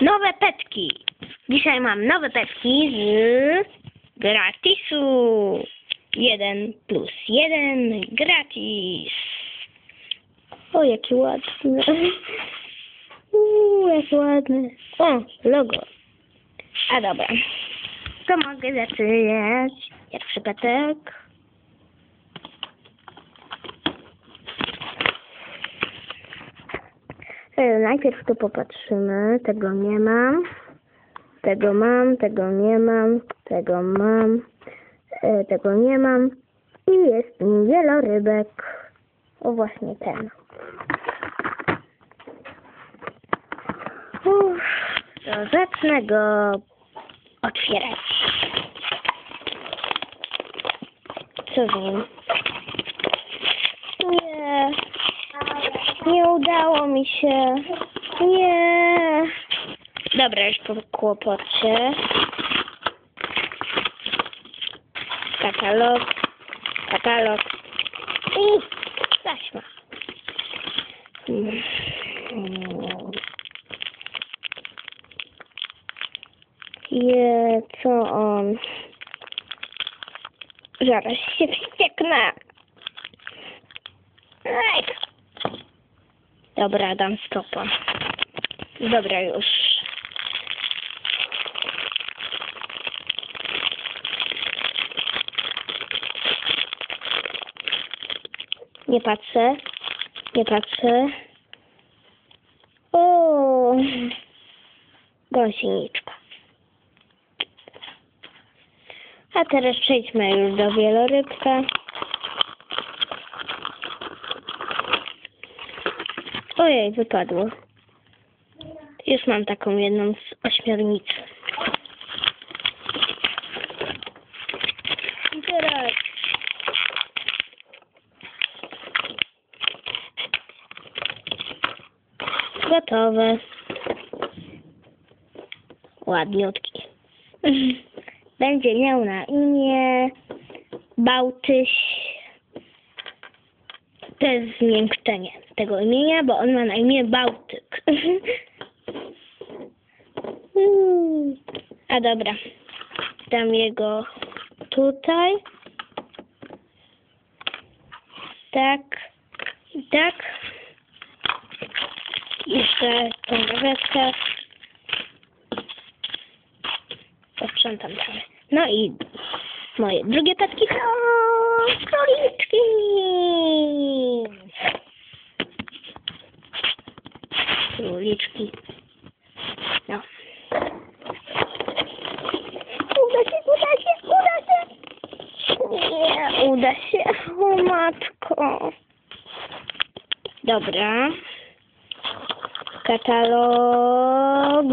Nowe petki. Dzisiaj mam nowe petki z gratisu. Jeden plus jeden gratis. O, jaki ładny. Uuu, jaki ładny. O, logo. A dobra. To mogę zaczynać. Pierwszy petek. Najpierw tu popatrzymy. Tego nie mam. Tego mam, tego nie mam, tego mam, e, tego nie mam. I jest mi wielorybek. O właśnie ten. Uff, to zacznę go otwierać. Co z nim? Nie. Nie udało mi się. Nie. Dobra, już po kłopocie. Katalog. Katalog. I taśma. Je, co on? Zaraz się wścieknę. Ej. Dobra, dam stopa. Dobra, już. Nie patrzę. Nie patrzę. O, gąsieniczka. A teraz przejdźmy już do wielorybka. Ojej, wypadło. Już mam taką jedną z ośmiornicy. I teraz gotowe. Ładniutki. Będzie miał na imię Bałtyś. To jest zmiękczenie tego imienia, bo on ma na imię Bałtyk. Mm. A dobra, dam jego tutaj. Tak, tak. Jeszcze tą lewetkę. Posprzątam trochę. No i moje drugie to króliczki. Króliczki. No. Uda się, uda się, uda się. Nie, uda się. O matko. Dobra. Katalog.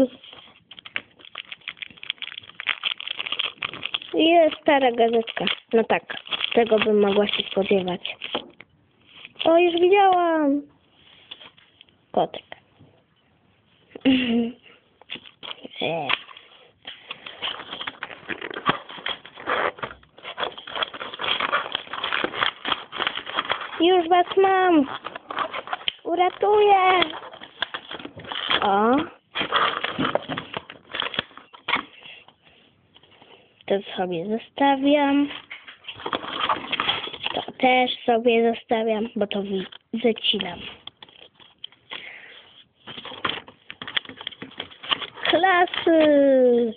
Jest stara gazetka. No tak, tego bym mogła się spodziewać. O, już widziałam. Kotek. Już was mam. Uratuję. O. To sobie zostawiam. Też sobie zostawiam, bo to wy- wycinam. Klasy.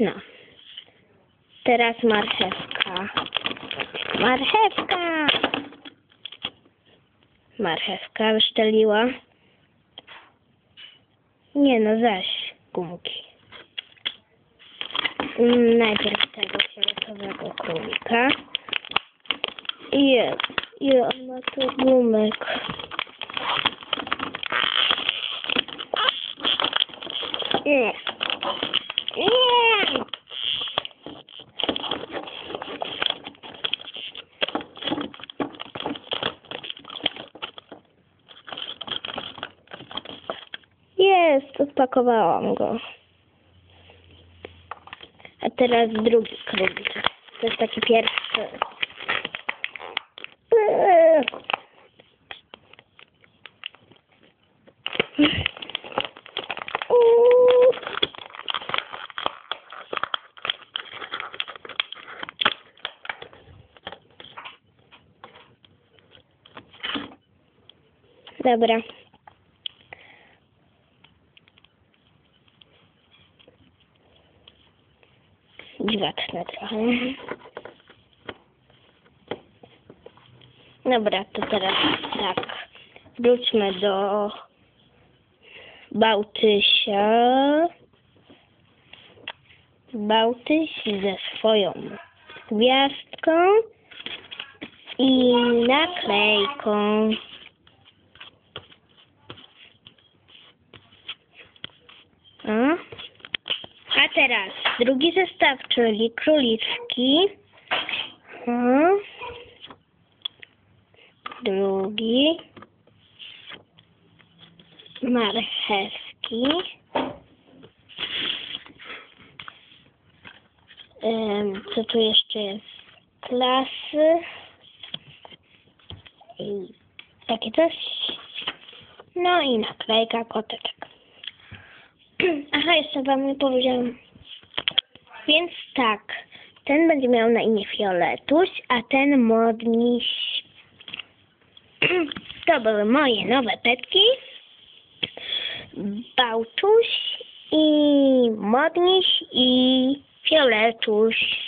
No. Teraz marchewka. Marchewka. Marchewka wyszczeliła. Nie no, zaś gumki. Najpierw tego fioletowego królika. Jest. I on ma tu gumek. Nie. Nie. Jest, odpakowałam go. A teraz drugi króliki. To jest taki pierwszy. Dobra. Dziwaczne trochę. Dobra, to teraz tak. Wróćmy do Bałtysia. Bałtyś ze swoją gwiazdką i naklejką. A? A teraz drugi zestaw, czyli króliczki. A? Drugi. Marchewki. Co tu jeszcze jest? Klasy. I takie coś. No i naklejka koteczek. Aha, jeszcze wam nie powiedziałam. Więc tak, ten będzie miał na imię Fioletuś, a ten Modniś. To były moje nowe petki. Bałtuś i Modniś i Fioletuś.